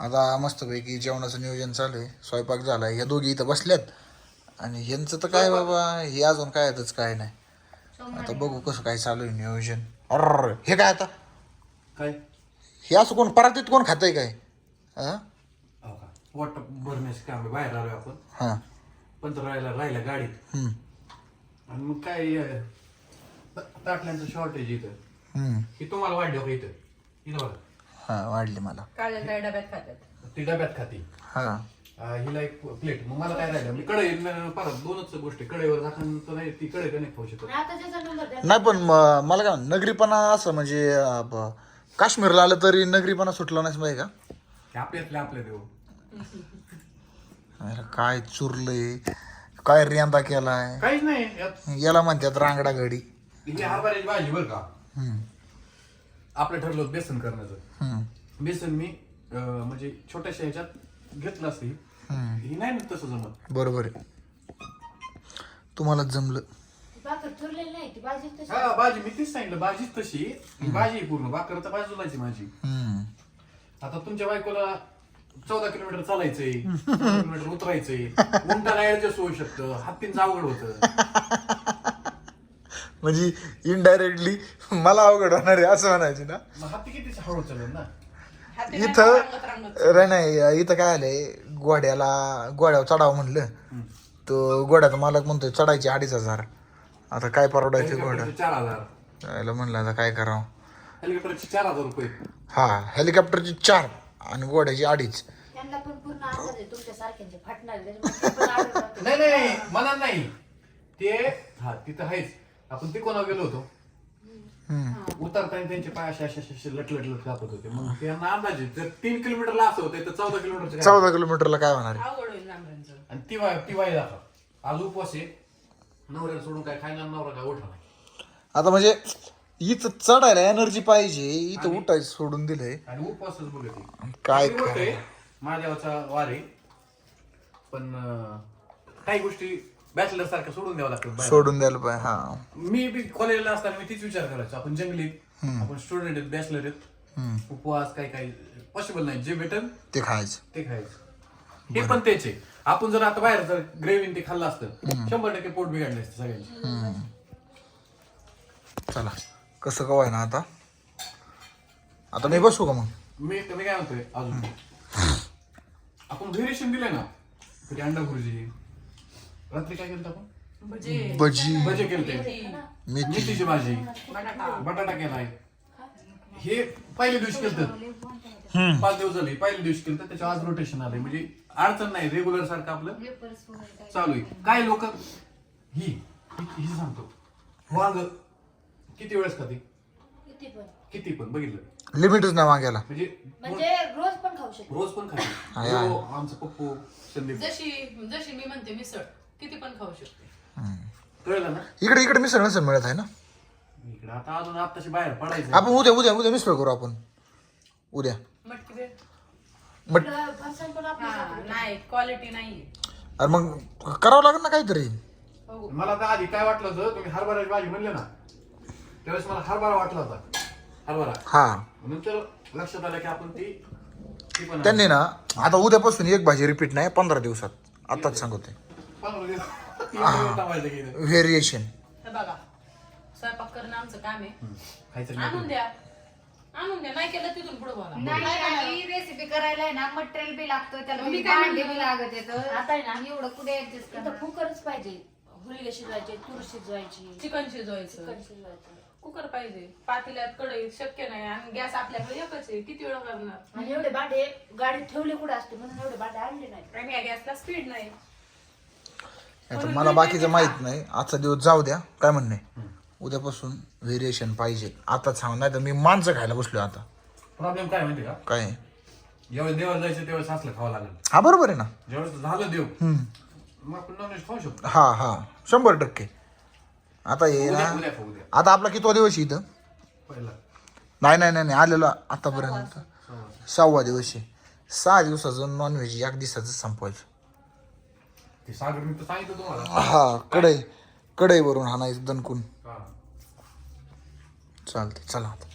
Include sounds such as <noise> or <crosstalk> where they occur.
आता मस्तपैकी जेवणाचं नियोजन चालू आहे. स्वयंपाक झाला ह्या दोघी इथं बसल्यात. आणि ह्यांचं तर काय बाबा हे अजून काय येतच काय नाही. आता बघू कसं काय चालू आहे नियोजन. अर हे काय आता? काय? हे असं कोण परातीत कोण खातंय काय? हा हो का? वाट भरण्याचे काम आहे. बाहेर आलोय आपण. हा. राहायला राहिला गाडीत. हम्म, आणि मग काय अं, ता- ताटल्यांचं शॉर्टेज इथं. हम्म. हे तुम्हाला वाढलं का इथं? इथं बघा. हा वाढली मला. काय डब्यात खातात ती डब्यात खाती. हा. हिला एक प्लेट मग मला काय राहिलं? मी कढई न- परत दोनच गोष्टी. कढईवर झाकण तर नाही ती कढई नाही खाऊ शकत आता त्याचा नंबर द्या. नाही पण म- मला काय नगरीपणा असं म्हणजे अं, ब- काश्मीरला आलं तरी नगरीपणा सुटला नाही माहिती का? हे आपल्यातले आपले देऊ अरे काय चुरलंय. काय रेंदा केलाय. काहीच नाही. यात याला म्हणतात रांगडा घडी. ही हरभऱ्याची भाजी बरं का? हम्म, आपलं ठरलं होतं बेसन करण्याचं. हम्म, बेसन मी अं, म्हणजे छोट्याशा ह्याच्यात घेतलं असतं ही. ही नाही ना तसं जमत. बरोबर आहे. तुम्हाला जमलं. भाकर चुरलेली नाही ती भाजी तशी. हा भाजी मी तीच सांगितलं भाजीच तशी. ही भाजी आहे पूर्ण भाकर तर बाजूलाची माझी. आता तुमच्या बायकोला चौदा किलोमीटर चालायचंय चौदा किलोमीटर उतरायचंय. उंटाला ऍडजस्ट होऊ शकतं हत्तींचं अवघड होतं. <laughs> म्हणजे इनडायरेक्टली मला अवघड होणार आहे असं म्हणायचे ना? मग हत्ती किती हळू चालेल ना? हाती इथं. रे नाही इथं काय आलंय? गोड्याला गोड्यावर चढावं म्हणलं. तो गोड्याचा मालक म्हणतोय चढायचे अडीच हजार. आता काय परवडायचे चार हजार. यायला म्हणलं आता काय करावं? हेलिकॉप्टरचे चार हजार रुपये. हा हेलिकॉप्टरची चार आणि गोड्याची अडीच. त्यांना पण पूर्ण अंदाज आहे तुमच्या सारख्यांचे फाटणार त्याच्यामुळे ते पण आढळून राहतं. <laughs> नाही नाही मला नाही. ते हा तिथं आहेच. आपण ते कोणा गेलो होतो. उतरताना त्यांचे पाय असे असे असे लट लट लट कापत होते. मग त्यांना अंदाज जर तीन किलोमीटरला असं होतं तर चौदा किलोमीटरचं काय? चौदा किलोमीटरला काय होणार आहे? अवघड होईल लांबऱ्यांचं. आणि ती वाय ती वाय दाखव. आज उपवास आहे. नवऱ्याला सोडून काय खायला नवरा काय उठा नाही आता म्हणजे इथं चढायला एनर्जी पाहिजे. इथं उठायचं सोडून दिलंय. आणि उपवासच बघत काय होतंय माझ्यावरचा वार आहे. पण अं, काही गोष्टी बॅचलर सारख्या सोडून द्यावं बाहेर. सोडून द्यायला पाहिजे हा. मी बी कॉलेजला असताना मी तीच विचार करायचो. आपण जंगलीत आपण स्टुडंट आहेत बॅचलर आहेत. हम्म. उपवास काही काही पॉसिबल नाही. जे भेटल ते खायचं. ते खायचं. हे पण तेच आहे. आपण जर आता बाहेर जर ग्रेव्ही ते खाल्लं असतं शंभर टक्के पोट बिघडलं असतं सगळ्यांचे. चला कसं कवाय ना आता? आता मी बसू का मग? मी मी काय म्हणतोय अजून? आपण व्हेरिएशन दिले ना कधी अंडा भुर्जी रात्री काय केलं आपण? भजी. भजी. केलते. मेथी मेथीची. भाजी. बटाटा. बटाटा केलाय. हे पहिल्या दिवशी केलं पाच दिवस झाले पहिल्या दिवशी केलं त्याच्या आज रोटेशन आलंय. म्हणजे अडचण नाही रेग्युलर सारखं आपलं चालू आहे. काय लोक ही ही ही सांगतो. वांग किती वेळेस खाते? किती पण. किती पण. बघितलं? लिमिटच नाही मागायला म्हणजे म्हणजे रोज पण खाऊ शकतो. रोज पण खाते. जो आमचं पप्पू संदीप. जशी जशी मी म्हणते मिसळ. किती पण खाऊ शकते. कळलं ना? इकडे इकडे मिसळ मिसळ मिळत आहे ना? इकडे आता अजून आत्ताशी बाहेर पडायचं. आपण उद्या उद्या उद्या मिसळ करू आपण. उद्या. मटकी बट हा. नाही क्वालिटी अरे मग करावं लागेल ना काहीतरी. हो. मला तर आधी काय वाटलं होतं तुम्ही हरभऱ्याची भाजी म्हणले ना त्यावेळेस मला हरभरा वाटला होता. हरभरा. हा. नंतर लक्षात आलं की आपण ती ती पण त्यांनी ना आता उद्यापासून एक भाजी रिपीट नाही पंधरा दिवसात. आताच सांगते व्हेरिएशन हे बघा स्वयंपाक करणं आमचं काम आहे. आणून द्या. आणून द्या नाही केलं तिथून पुढे बोला. नाही रेसिपी करायला आहे ना मटेरियल बी लागतं त्याला मी मी काय भांडे? बी लागत येतं आता आहे ना एवढं कुठे ऍडजस्ट करणार? कुकरच पाहिजे. हुलगे शिजवायचे तूर शिजवायची. चिकन शिजवायचं. चिकन शिजवायचं. कुकर पाहिजे. पातेल्यात कढईत शक्य नाही. आणि गॅस आपल्याकडे एकच आहे. किती वेळ करणार आणि एवढे भांडे गाडीत ठेवले कुठे असते म्हणून एवढे भांडे आणले नाही. आणि या गॅसला स्पीड नाही. आता मला बाकीचं माहीत नाही. आजचा दिवस जाऊ द्या. काय म्हणणे? उद्यापासून व्हेरिएशन पाहिजे. आता सांग नाही तर मी माणसं खायला बसलो आता. प्रॉब्लेम काय माहिती का? काय? ज्यावेळेस देवाला जायचं असलं खावं लागेल. हा बरोबर आहे ना. ज्यावेळेस झालं देव हम्म. मग आपण नॉनव्हेज खाऊ शकतो. हा हा. शंभर टक्के. आता हे उद्या ना. उद्या खाऊ उद्या. आता आपला कितवा दिवस आहे इथं? पहिला. नाही नाही नाही नाही, आलेला आतापर्यंत. सहावा दिवस. आहे. सहा दिवसाचं नॉनव्हेज एक दिवसाचं संपवायचं. ते सागर मी तर सांगितलं तुम्हाला. हा कढई. कढईवरून हाणायचं दणकून. हा. चालते चला आता.